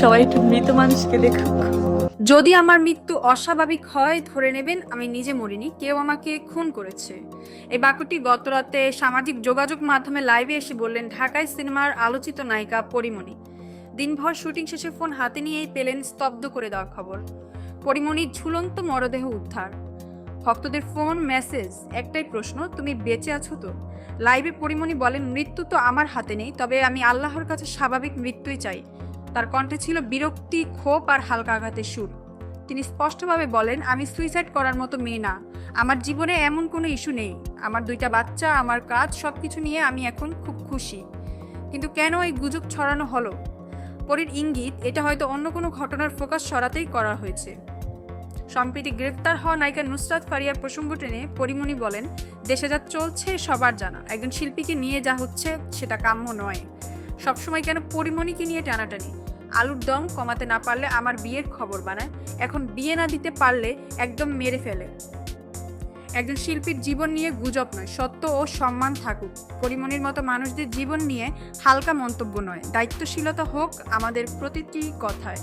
সবাই একটু মৃত মানুষকে দেখুক। যদি আমার মৃত্যু অস্বাভাবিক হয়, ধরে নেবেন আমি নিজে মরিনি, কেউ আমাকে খুন করেছে। এই বাক্যটি গতরাতে সামাজিক যোগাযোগ মাধ্যমে লাইভে এসে বললেন, ঢাকায় সিনেমার আলোচিত নায়িকা পরিমণি। দিনভর শুটিং শেষে ফোন হাতে নিয়েই পেলেন স্তব্ধ করে দেওয়ার খবর। পরিমণির ঝুলন্ত মরদেহ উদ্ধার। ভক্তদের ফোন, মেসেজ, একটাই প্রশ্ন, তুমি বেঁচে আছো তো? লাইভে পরিমণি বলেন, মৃত্যু তো আমার হাতে নেই, তবে আমি আল্লাহর কাছে স্বাভাবিক মৃত্যুই চাই। তার কণ্ঠে ছিল বিরক্তি, ক্ষোভ আর হালকা আঘাতের সুর। তিনি স্পষ্টভাবে বলেন, আমি সুইসাইড করার মতো মেয়ে না। আমার জীবনে এমন কোনো ইস্যু নেই। আমার দুইটা বাচ্চা, আমার কাজ সব কিছু নিয়ে আমি এখন খুব খুশি। কিন্তু কেন এই গুজব ছড়ানো হলো? পরীর ইঙ্গিত, এটা হয়তো অন্য কোনো ঘটনার ফোকাস সরাতেই করা হয়েছে। সম্প্রতি গ্রেফতার হওয়া নায়িকা নুসরাত ফারিয়ার প্রসঙ্গ টেনে পরিমণি বলেন, দেশে যা চলছে সবার জানা। একজন শিল্পীকে নিয়ে যা হচ্ছে, সেটা কাম্য নয়। সবসময় কেন পরিমণিকে নিয়ে টানাটানি? আলুর দম কমাতে না পারলে আমার বিয়ের খবর বানায়। এখন বিয়ে না দিতে পারলে একদম মেরে ফেলে। একজন শিল্পীর জীবন নিয়ে গুজব নয়, সত্য ও সম্মান থাকুক। পরিমণির মতো মানুষদের জীবন নিয়ে হালকা মন্তব্য নয়। দায়িত্বশীলতা হোক আমাদের প্রতিটি কথায়।